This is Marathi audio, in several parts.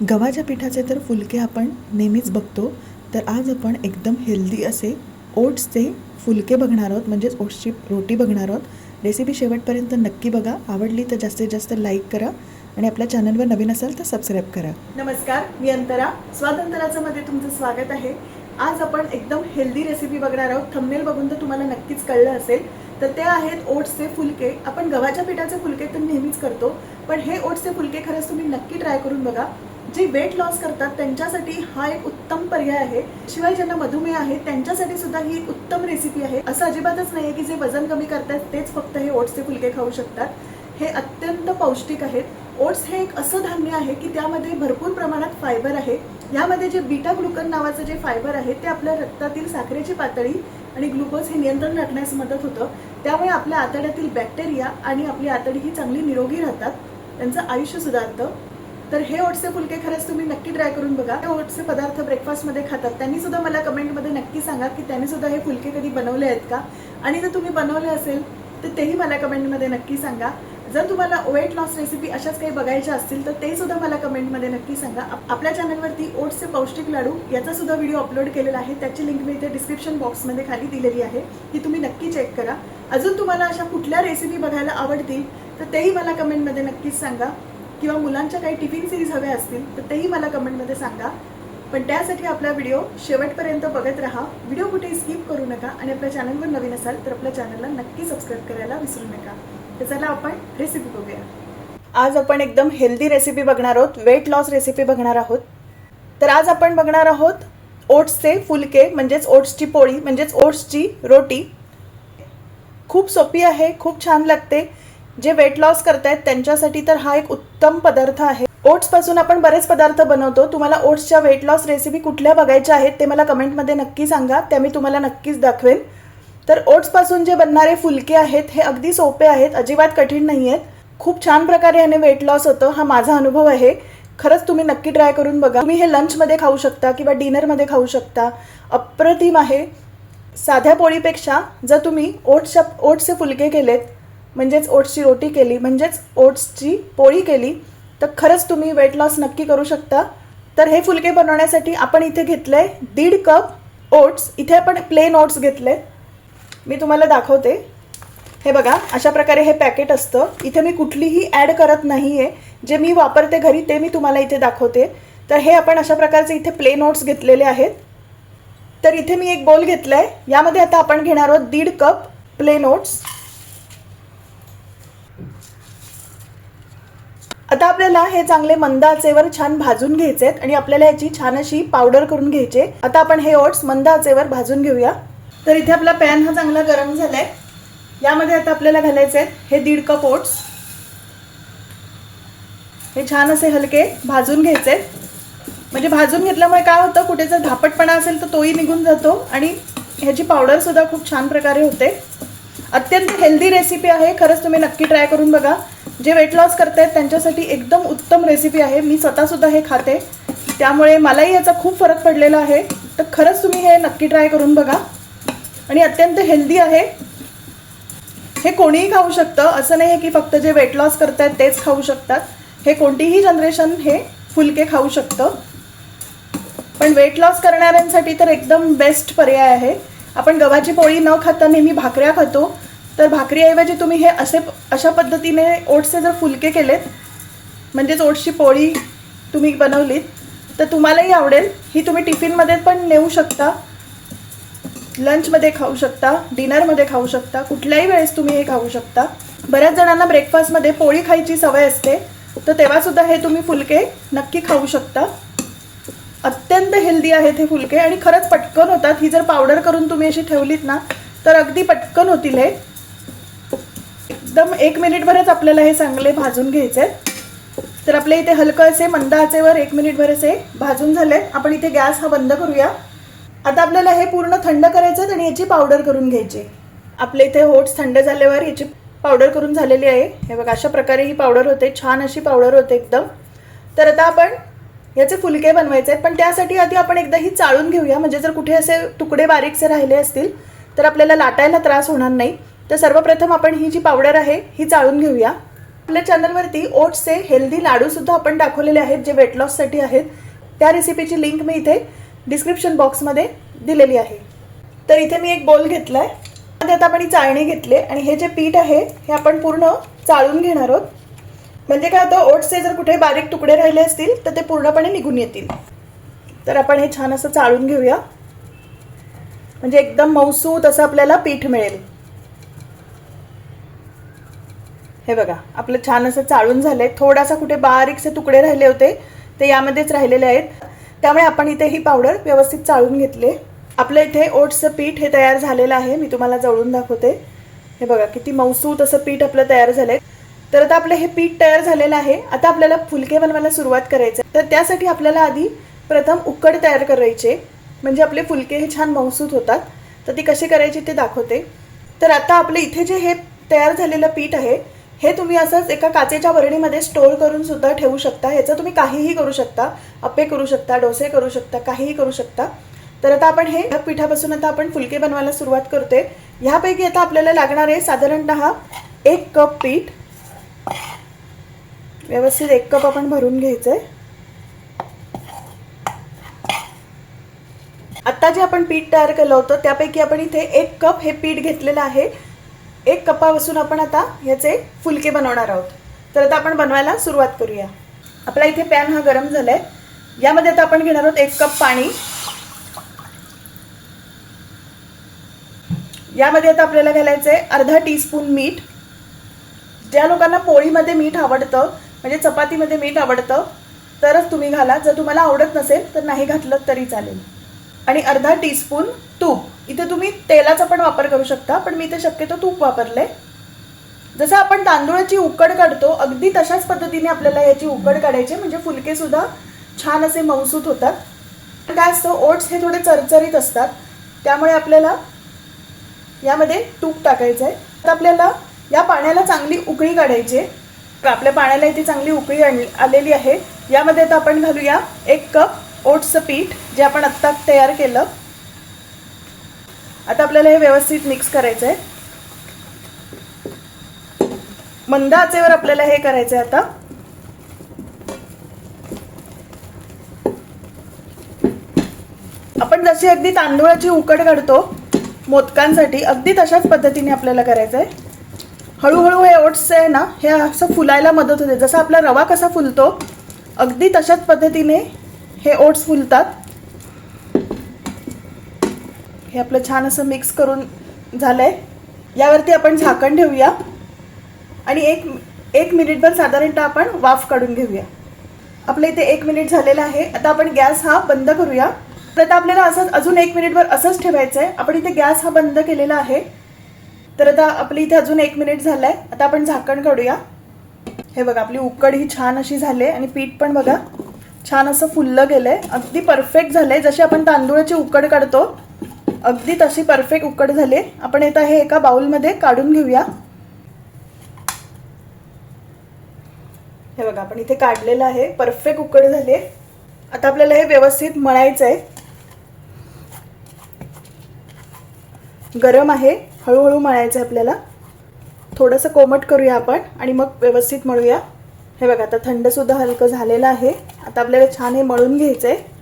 गव्हाच्या पिठाचे तर फुलके आपण नेहमीच बघतो तर आज आपण एकदम हेल्दी असे ओट्सचे फुलके बघणार आहोत म्हणजेच ओट्सची रोटी बघणार आहोत. रेसिपी शेवटपर्यंत नक्की बघा. आवडली तर जास्तीत जास्त लाईक करा आणि आपल्या चॅनलवर नवीन असाल तर सबस्क्राईब करा. नमस्कार मी अंतरा. स्वातंत्र्याचं मध्ये तुमचं स्वागत आहे. आज आपण एकदम हेल्दी रेसिपी बघणार आहोत. थंबनेल बघून तर तुम्हाला नक्कीच कळलं असेल. तर ते आहेत ओट्सचे फुलके. आपण गव्हाच्या पिठाचे फुलके तर नेहमीच करतो पण हे ओट्सचे फुलके खरंच तुम्ही नक्की ट्राय करून बघा. जे वेट लॉस करतात त्यांच्यासाठी हा एक उत्तम पर्याय आहे. शिवाय ज्यांना मधुमेह आहे त्यांच्यासाठी सुद्धा ही एक उत्तम रेसिपी आहे. असं अजिबातच नाही की जे वजन कमी करतात तेच फक्त हे ओट्सचे फुलके खाऊ शकतात. हे अत्यंत पौष्टिक आहेत. ओट्स हे एक असं धान्य आहे की त्यामध्ये भरपूर प्रमाणात फायबर आहे. यामध्ये जे बीटा ग्लुकन नावाचं जे फायबर आहे ते आपल्या रक्तातील साखरेची पातळी आणि ग्लुकोज हे नियंत्रण राखण्यास मदत होतं. त्यामुळे आपल्या आतड्यातील बॅक्टेरिया आणि आपली आतडी ही चांगली निरोगी राहतात. त्यांचं आयुष्य सुधारतं. तर हे ओट्सचे फुलके खरंच तुम्ही नक्की ट्राय करून बघा. हे ओट्सचे पदार्थ ब्रेकफास्टमध्ये खातात. त्यांनी सुद्धा मला कमेंटमध्ये नक्की सांगा की त्यांनी सुद्धा हे फुलके कधी बनवले आहेत का? आणि जर तुम्ही बनवले असेल तर तेही मला कमेंटमध्ये नक्की सांगा. जर तुम्हाला वेट लॉस रेसिपी अशाच काही बघायच्या असतील तर ते सुद्धा मला कमेंटमध्ये नक्की सांगा. आपल्या चॅनलवरती ओट्सचे पौष्टिक लाडू याचा सुद्धा व्हिडिओ अपलोड केलेला आहे. त्याची लिंक मी इथे डिस्क्रिप्शन बॉक्समध्ये खाली दिलेली आहे. ती तुम्ही नक्की चेक करा. अजून तुम्हाला अशा कुठल्या रेसिपी बघायला आवडतील तर तेही मला कमेंटमध्ये नक्कीच सांगा. किंवा मुलांच्या काही टिफिन सिरीज हव्या असतील तर तेही मला कमेंटमध्ये सांगा. पण त्यासाठी आपला व्हिडिओ शेवटपर्यंत बघत राहा. व्हिडिओ कुठे स्किप करू नका आणि आपल्या चॅनलवर नवीन असाल तर आपल्या चॅनलला नक्की सबस्क्राईब करायला विसरू नका. तर चला आपण रेसिपी बघूया. आज आपण एकदम हेल्दी रेसिपी बघणार आहोत वेट लॉस रेसिपी बघणार आहोत. तर आज आपण बघणार आहोत ओट्सचे फुलके म्हणजेच ओट्सची पोळी म्हणजेच ओट्सची रोटी. खूप सोपी आहे खूप छान लागते. जे वेट लॉस करतायत त्यांच्यासाठी तर हा एक उत्तम पदार्थ आहे. ओट्सपासून आपण बरेच पदार्थ बनवतो. तुम्हाला ओट्सच्या वेट लॉस रेसिपी कुठल्या बघायच्या आहेत ते मला कमेंटमध्ये नक्की सांगा. त्या मी तुम्हाला नक्कीच दाखवेन. तर ओट्सपासून जे बनणारे फुलके आहेत हे अगदी सोपे आहेत अजिबात कठीण नाही आहेत खूप छान प्रकारे याने वेट लॉस होतं हा माझा अनुभव आहे. खरंच तुम्ही नक्की ट्राय करून बघा. तुम्ही हे लंचमध्ये खाऊ शकता किंवा डिनरमध्ये खाऊ शकता. अप्रतिम आहे. साध्या पोळीपेक्षा जर तुम्ही ओट्सच्या ओट्सचे फुलके केलेत म्हणजेच ओट्सची रोटी केली म्हणजेच ओट्सची पोळी केली तर खरंच तुम्ही वेट लॉस नक्की करू शकता. तर हे फुलके बनवण्यासाठी आपण इथे घेतलंय दीड कप ओट्स. इथे आपण प्लेन ओट्स घेतले. मी तुम्हाला दाखवते. हे बघा अशा प्रकारे हे पॅकेट असतं. इथे मी कुठलीही ॲड करत नाही आहे जे मी वापरते घरी ते मी तुम्हाला इथे दाखवते. तर हे आपण अशा प्रकारचे इथे प्लेन ओट्स घेतलेले आहेत. तर इथे मी एक बोल घेतला आहे यामध्ये आता आपण घेणार आहोत दीड कप प्लेन ओट्स. आता आपल्याला हे चांगले मंद आचेवर छान भाजून घ्यायचे आहेत आणि आपल्याला याची छान अशी पावडर करून घ्यायचे आता आपण हे ओट्स मंद आचेवर भाजून घेऊया. तर इथे आपला पॅन हा चांगला गरम झालाय. यामध्ये आता आपल्याला घालायचे आहेत हे दीड कप ओट्स हे छान असे हलके भाजून घ्यायचे म्हणजे भाजून घेतल्यामुळे काय होतं कुठे जर धापटपणा असेल तर तोही निघून जातो आणि ह्याची पावडर सुद्धा खूप छान प्रकारे होते. अत्यंत हेल्दी रेसिपी आहे खरंच तुम्ही नक्की ट्राय करून बघा. जे वेट लॉस करत आहेत त्यांच्यासाठी एकदम उत्तम रेसिपी आहे. मी स्वतःसुद्धा हे खाते. त्यामुळे मलाही याचा खूप फरक पडलेला आहे. तर खरंच तुम्ही हे नक्की ट्राय करून बघा. आणि अत्यंत हेल्दी आहे. हे कोणीही खाऊ शकतं. असं नाही आहे की फक्त जे वेट लॉस करत आहेत तेच खाऊ शकतात. हे कोणतीही जनरेशन हे फुलके खाऊ शकतं. पण वेट लॉस करणाऱ्यांसाठी तर एकदम बेस्ट पर्याय आहे. आपण गव्हाची पोळी न खाता नेहमी भाकऱ्या खातो. तर भाकरीऐवजी तुम्ही हे असे अशा पद्धतीने ओट्सचे जर फुलके केलेत म्हणजेच ओट्सची पोळी तुम्ही बनवलीत तर तुम्हालाही आवडेल. ही तुम्ही टिफिनमध्ये पण नेऊ शकता लंचमध्ये खाऊ शकता डिनरमध्ये खाऊ शकता कुठल्याही वेळेस तुम्ही हे खाऊ शकता. बऱ्याच जणांना ब्रेकफास्टमध्ये पोळी खायची सवय असते तर तेव्हासुद्धा हे तुम्ही फुलके नक्की खाऊ शकता. अत्यंत हेल्दी आहेत हे फुलके आणि खरंच पटकन होतात. ही जर पावडर करून तुम्ही अशी ठेवलीत ना तर अगदी पटकन होतील हे. एकदम एक मिनिटभरच आपल्याला हे चांगले भाजून घ्यायचे आहेत. तर आपल्या इथे हलकं असे मंद आचेवर एक मिनिटभर असे भाजून झाले आपण इथे गॅस हा बंद करूया. आता आपल्याला हे पूर्ण थंड करायचं आहे आणि याची पावडर करून घ्यायची आपल्या इथे होट्स थंड झाल्यावर याची पावडर करून झालेली आहे. हे बघा अशा प्रकारे ही पावडर होते. छान अशी पावडर होते एकदम. तर आता आपण याचे फुलके बनवायचे आहेत. पण त्यासाठी आधी आपण एकदा ही चाळून घेऊया. म्हणजे जर कुठे असे तुकडे बारीकसे राहिले असतील तर आपल्याला लाटायला त्रास होणार नाही. तर सर्वप्रथम आपण ही जी पावडर आहे ही चाळून घेऊया. आपल्या चॅनलवरती ओट्सचे हेल्दी लाडूसुद्धा आपण दाखवलेले आहेत जे वेट लॉससाठी आहेत. त्या रेसिपीची लिंक मी इथे डिस्क्रिप्शन बॉक्समध्ये दिलेली आहे. तर इथे मी एक बोल घेतलाय. त्यात आता आपण ही चाळणी घेतली आणि हे जे पीठ आहे हे आपण पूर्ण चाळून घेणार आहोत. म्हणजे काय होतं ओट्सचे जर कुठे बारीक तुकडे राहिले असतील तर ते पूर्णपणे निघून येतील. तर आपण हे छान असं चाळून घेऊया. म्हणजे एकदम मऊसूत असं आपल्याला पीठ मिळेल. हे बघा आपलं छान असं चाळून झालंय. थोडासा कुठे बारीकसे तुकडे राहिले होते ते यामध्येच राहिलेले आहेत. त्यामुळे आपण इथे ही पावडर व्यवस्थित चाळून घेतले. आपलं इथे ओट्सचं पीठ हे तयार झालेलं आहे मी तुम्हाला जवळून दाखवते. हे बघा किती मऊसूत असं पीठ आपलं तयार झालंय. तर आता आपलं हे पीठ तयार झालेलं आहे. आता आपल्याला फुलके बनवायला सुरुवात करायचं तर त्यासाठी आपल्याला आधी प्रथम उकड तयार करायचे. म्हणजे आपले फुलके हे छान मऊसूत होतात. तर ती कशी करायची ते दाखवते. तर आता आपले इथे जे हे तयार झालेलं पीठ आहे हे तुम्ही असंच एका काचेच्या बरणीमध्ये स्टोअर करून सुद्धा ठेवू शकता. ह्याचं तुम्ही काहीही करू शकता. अप्पे करू शकता डोसे करू शकता काहीही करू शकता. तर आता आपण हे या पिठापासून आता आपण फुलके बनवायला सुरुवात करतोय. ह्यापैकी आता आपल्याला लागणार आहे साधारणतः एक कप पीठ. व्यवस्थित एक कप आपण भरून घ्यायचंय. आत्ता जे आपण पीठ तयार केलं होतं त्यापैकी आपण इथे एक कप हे पीठ घेतलेलं आहे. एक कपापासून आपण आता ह्याचे फुलके बनवणार आहोत. तर आता आपण बनवायला सुरुवात करूया. आपला इथे पॅन हा गरम झालाय. यामध्ये आता आपण घेणार आहोत एक कप पाणी. यामध्ये आता आपल्याला घालायचं आहे अर्धा टीस्पून मीठ. ज्या लोकांना पोळीमध्ये मीठ आवडतं म्हणजे चपातीमध्ये मीठ आवडतं तरच तुम्ही घाला. जर तुम्हाला आवडत नसेल तर नाही घातलं तरी चालेल. आणि अर्धा टीस्पून तूप. इथे तुम्ही तेलाचा पण वापर करू शकता पण मी इथे शक्यतो तूप वापरले. जसं आपण तांदूळाची उकड काढतो अगदी तशाच पद्धतीने आपल्याला याची उकड काढायची म्हणजे फुलके सुद्धा छान असे मऊसूत होतात. काय असतं ओट्स हे थोडे चरचरीत असतात. त्यामुळे आपल्याला यामध्ये तूप टाकायचं आहे. तर आपल्याला या पाण्याला चांगली उकळी काढायची आहे. तर आपल्या पाण्याला इथे चांगली उकळी आण- आलेली आहे. यामध्ये आता आपण घालूया एक कप ओट्सचं पीठ जे आपण आत्ता तयार केलं. आता आपल्याला हे व्यवस्थित मिक्स करायचं आहे मंद आचेवर आपल्याला हे करायचं आहे आता. आपण जशी अगदी तांदूळाची उकड काढतो मोदकांसाठी अगदी तशाच पद्धतीने आपल्याला करायचं आहे हळूहळू हे ओट्स आहे ना हे असं फुलायला मदत होते. जसा आपला रवा कसा फुलतो अगदी तशाच पद्धतीने हे ओट्स फुलतात. हे आपलं छान असं मिक्स करून झालंय. यावरती आपण झाकण ठेवूया. आणि एक एक मिनिटभर साधारणतः आपण वाफ काढून घेऊया. आपल्या इथे एक मिनिट झालेलं आहे. आता आपण गॅस हा बंद करूया. तर आता आपल्याला असंच अजून एक मिनिटभर असंच ठेवायचं आहे आपण इथे गॅस हा बंद केलेला आहे. तर आता आपली इथे अजून एक मिनिट झालाय. आता आपण झाकण काढूया. हे बघा आपली उकड ही छान अशी झाली आणि पीठ पण बघा. छान असं फुललं गेलंय. अगदी परफेक्ट झालंय. जशी आपण तांदूळाची उकड काढतो अगदी तशी परफेक्ट उकड झाली. आपण येतं हे एका बाउलमध्ये काढून घेऊया. हे बघा आपण इथे काढलेलं आहे. परफेक्ट उकड झाली. आता आपल्याला हे व्यवस्थित मळायचं आहे गरम आहे. हळूहळू मळायचं आहे आपल्याला. थोडंसं कोमट करूया आपण आणि मग व्यवस्थित मळूया. हे बघा आता थंड सुद्धा हलकं झालेलं आहे. आता आपल्याला छान हे मळून घ्यायचं आहे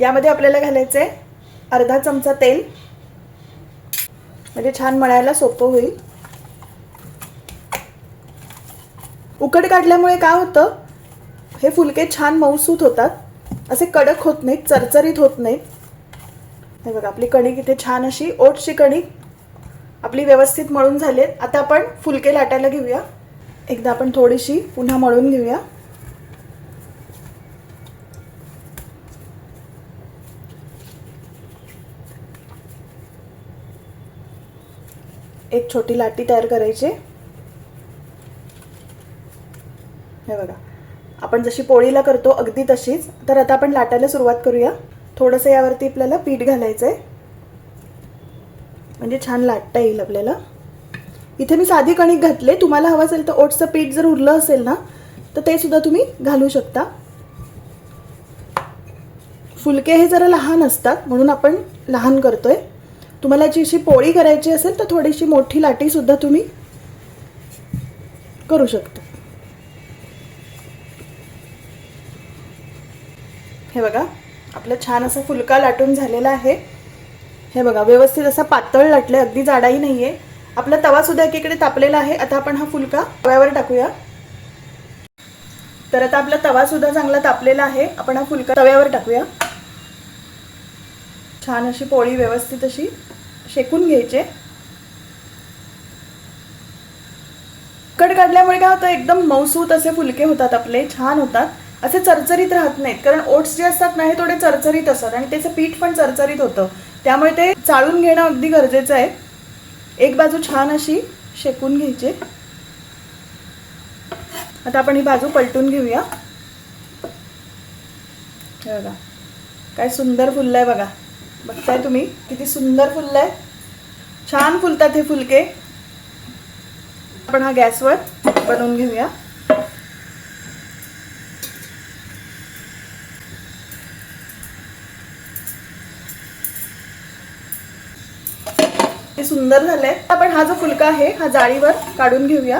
यामध्ये आपल्याला घालायचं आहे अर्धा चमचा तेल. म्हणजे छान मळायला सोपं होईल. उकड काढल्यामुळे काय होतं हे फुलके छान मऊसूत होतात. असे कडक होत नाहीत चरचरीत होत नाहीत. हे बघा आपली कणिक इथे छान अशी ओटची कणिक आपली व्यवस्थित मळून झालेत. आता आपण फुलके लाटायला घेऊया. एकदा आपण थोडीशी पुन्हा मळून घेऊया. एक छोटी लाटी तयार करायची. हे बघा. आपण जशी पोळीला करतो अगदी तशीच. तर आता आपण लाटायला सुरुवात करूया. थोडंसं यावरती आपल्याला पीठ घालायचं आहे म्हणजे छान लाटता येईल आपल्याला. इथे मी साधी कणिक घातले. तुम्हाला हवं असेल तर ओट्सचं पीठ जर उरलं असेल ना तर ते सुद्धा तुम्ही घालू शकता. फुलके हे जरा लहान असतात म्हणून आपण लहान करतोय. तुम्हाला याची अशी पोळी करायची असेल तर थोडीशी मोठी लाटी सुद्धा तुम्ही करू शकता. हे बघा आपलं छान असा फुलका लाटून झालेला आहे. हे बघा व्यवस्थित असा पातळ लाटले अगदी जाडाही नाहीये. आपला तवा सुद्धा एकीकडे तापलेला आहे. आता आपण हा फुलका तव्यावर टाकूया. तर आता आपला तवा सुद्धा चांगला तापलेला आहे. आपण हा फुलका तव्यावर टाकूया. छान अशी पोळी व्यवस्थित अशी शेकून घ्यायचे. कट काढल्यामुळे काय होतं एकदम मऊसूत असे फुलके होतात आपले छान होतात. असे चरचरीत राहत नाहीत कारण ओट्स जे असतात ना हे थोडे चरचरीत असतात आणि त्याचं पीठ पण चरचरीत होतं. त्यामुळे ते चाळून घेणं अगदी गरजेचं आहे. एक बाजू छान अशी शेकून घ्यायची. आता आपण ही बाजू पलटून घेऊया. बघा काय सुंदर फुललंय बघा. बघताय तुम्ही किती सुंदर फुललंय. छान फुलतात हे फुलके. आपण हा गॅसवर बनवून घेऊया. किती सुंदर झालंय. आपण हा जो फुलका आहे हा जाळीवर काढून घेऊया.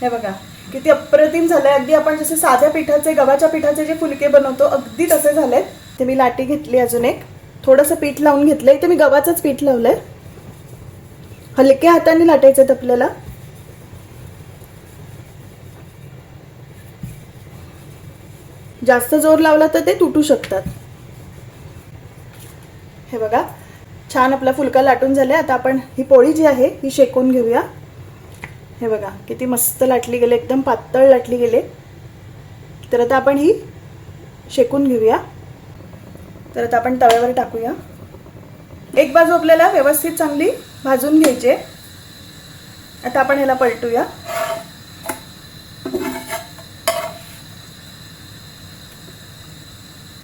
हे बघा किती अप्रतिम झालंय. अगदी आपण जसे साध्या पिठाचे गव्हाच्या पिठाचे जे फुलके बनवतो अगदी तसे झालेत. ते मी लाटी घेतली अजून एक. थोडंसं पीठ लावून घेतलंय. इथे मी गव्हाचंच पीठ लावलंय. हलक्या हाताने लाटायचं आपल्याला. जास्त जोर लावला तर ते तुटू शकतात हे बघा छान आपला फुलका लाटून झाले आता आपण ही पोळी जी आहे ही शेकून घेऊया. हे बघा किती मस्त लाटली गेले एकदम पातळ लाटली गेले. तर आता आपण ही शेकून घेऊया. तर आता आपण तव्यावर टाकूया. एक बाजू आपल्याला व्यवस्थित चांगली भाजून घ्यायची आहे. आता आपण ह्याला पलटूया.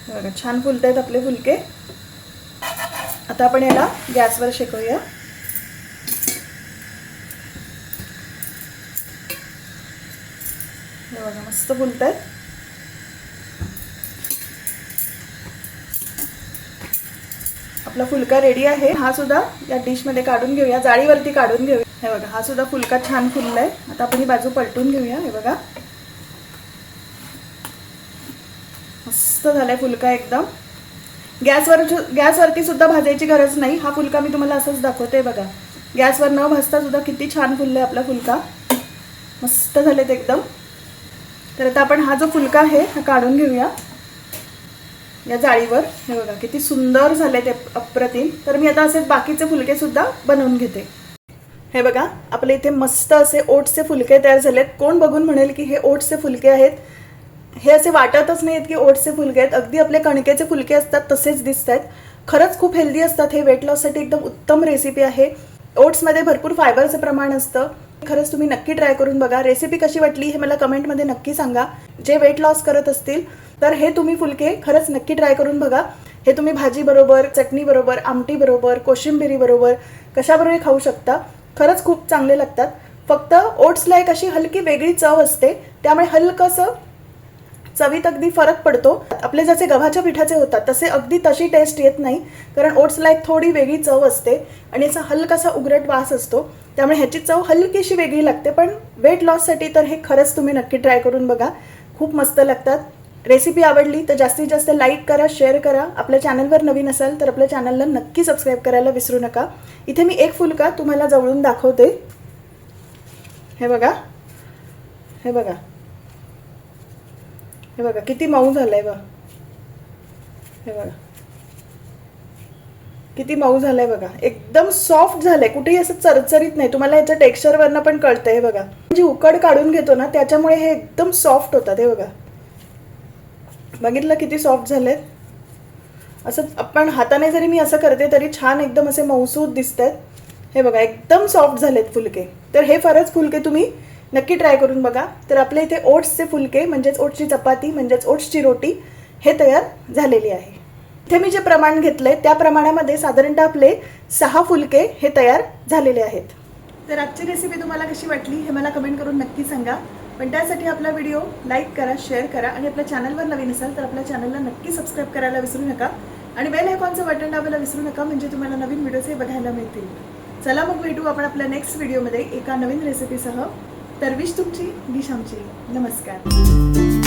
बघा छान फुलत आहेत आपले फुलके. आता आपण याला गॅसवर शेकूया. बघा मस्त फुलत आहेत आपला फुलका रेडी आहे. हा सुद्धा या डिशमध्ये काढून घेऊया जाळीवरती काढून घेऊया. हे बघा हा सुद्धा फुलका छान फुललाय. आता आपण ही बाजू पलटून घेऊया हे बघा. मस्त झालाय फुलका एकदम. गॅसवर गॅसवरती सुद्धा भाजायची गरज नाही. हा फुलका मी तुम्हाला असंच दाखवते बघा. गॅसवर न भाजता सुद्धा किती छान फुललाय आपला फुलका. मस्त झालेत एकदम. तर आता आपण हा जो फुलका आहे हा काढून घेऊया. या जाळीवर. हे बघा किती सुंदर झाले ते अप्रतिम. तर मी आता असे बाकीचे फुलके सुद्धा बनवून घेते. हे बघा आपले इथे मस्त असे ओट्सचे फुलके तयार झालेत. कोण बघून म्हणेल की हे ओट्सचे फुलके आहेत? हे असे वाटतच नाहीत की ओट्सचे फुलके आहेत. अगदी आपले कणकेचे फुलके असतात तसेच दिसत आहेत खरंच खूप हेल्दी असतात. हे वेट लॉससाठी एकदम उत्तम रेसिपी आहे. ओट्समध्ये भरपूर फायबरचं प्रमाण असतं. खरंच तुम्ही नक्की ट्राय करून बघा. रेसिपी कशी वाटली हे मला कमेंटमध्ये नक्की सांगा. जे वेट लॉस करत असतील तर हे तुम्ही फुलके खरंच नक्की ट्राय करून बघा. हे तुम्ही भाजीबरोबर चटणीबरोबर आमटीबरोबर कोशिंबिरीबरोबर आमटी बरोबर कशाबरोबर खाऊ शकता. खरंच खूप चांगले लागतात. फक्त ओट्सला एक अशी हलकी वेगळी चव असते. त्यामुळे हलकंसं चवीत अगदी फरक पडतो. आपले जसे गव्हाच्या पिठाचे होतात तसे अगदी तशी टेस्ट येत नाही. कारण ओट्सला एक थोडी वेगळी चव असते आणि याचा हलकासा उग्रट वास असतो. त्यामुळे ह्याची चव हलकीशी वेगळी लागते पण वेट लॉससाठी तर हे खरंच तुम्ही नक्की ट्राय करून बघा. खूप मस्त लागतात. रेसिपी आवडली तर जास्तीत जास्त लाईक करा शेअर करा. आपल्या चॅनलवर नवीन असाल तर आपल्या चॅनलला नक्की सबस्क्राईब करायला विसरू नका. इथे मी एक फुलका तुम्हाला जवळून दाखवते. हे बघा. हे बघा. हे बघा किती मऊ झालंय बघा. हे बघा. किती मऊ झालंय बघा. एकदम सॉफ्ट झालंय. कुठेही असं चरचरीत नाही. तुम्हाला याच्या टेक्स्चरवरनं पण कळतंय हे बघा. जी उकड काढून घेतो ना त्याच्यामुळे हे एकदम सॉफ्ट होतात हे बघा. बघितलं किती सॉफ्ट झाले असं आपण हाताने जरी मी असं करते तरी छान एकदम असे मऊसूद दिसत आहेत हे बघा एकदम सॉफ्ट झालेत फुलके. तर हे फारच फुलके तुम्ही नक्की ट्राय करून बघा. तर आपल्या इथे ओट्सचे फुलके म्हणजेच ओट्सची चपाती म्हणजेच ओट्सची रोटी हे तयार झालेली आहे. इथे मी जे प्रमाण घेतलंय त्या प्रमाणामध्ये साधारणतः आपले सहा फुलके हे तयार झालेले आहेत. तर आजची रेसिपी तुम्हाला कशी वाटली हे मला कमेंट करून नक्की सांगा. पण त्यासाठी आपला व्हिडिओ लाईक करा शेअर करा आणि आपल्या चॅनलवर नवीन असाल तर आपल्या चॅनलला नक्की सबस्क्राईब करायला विसरू नका. आणि बेल आयकॉनचं बटन दाबायला विसरू नका म्हणजे तुम्हाला नवीन व्हिडिओज हे बघायला मिळतील. चला मग भेटू आपण आपल्या नेक्स्ट व्हिडिओमध्ये एका नवीन रेसिपीसह तरविश तुमची डिश आमची. नमस्कार.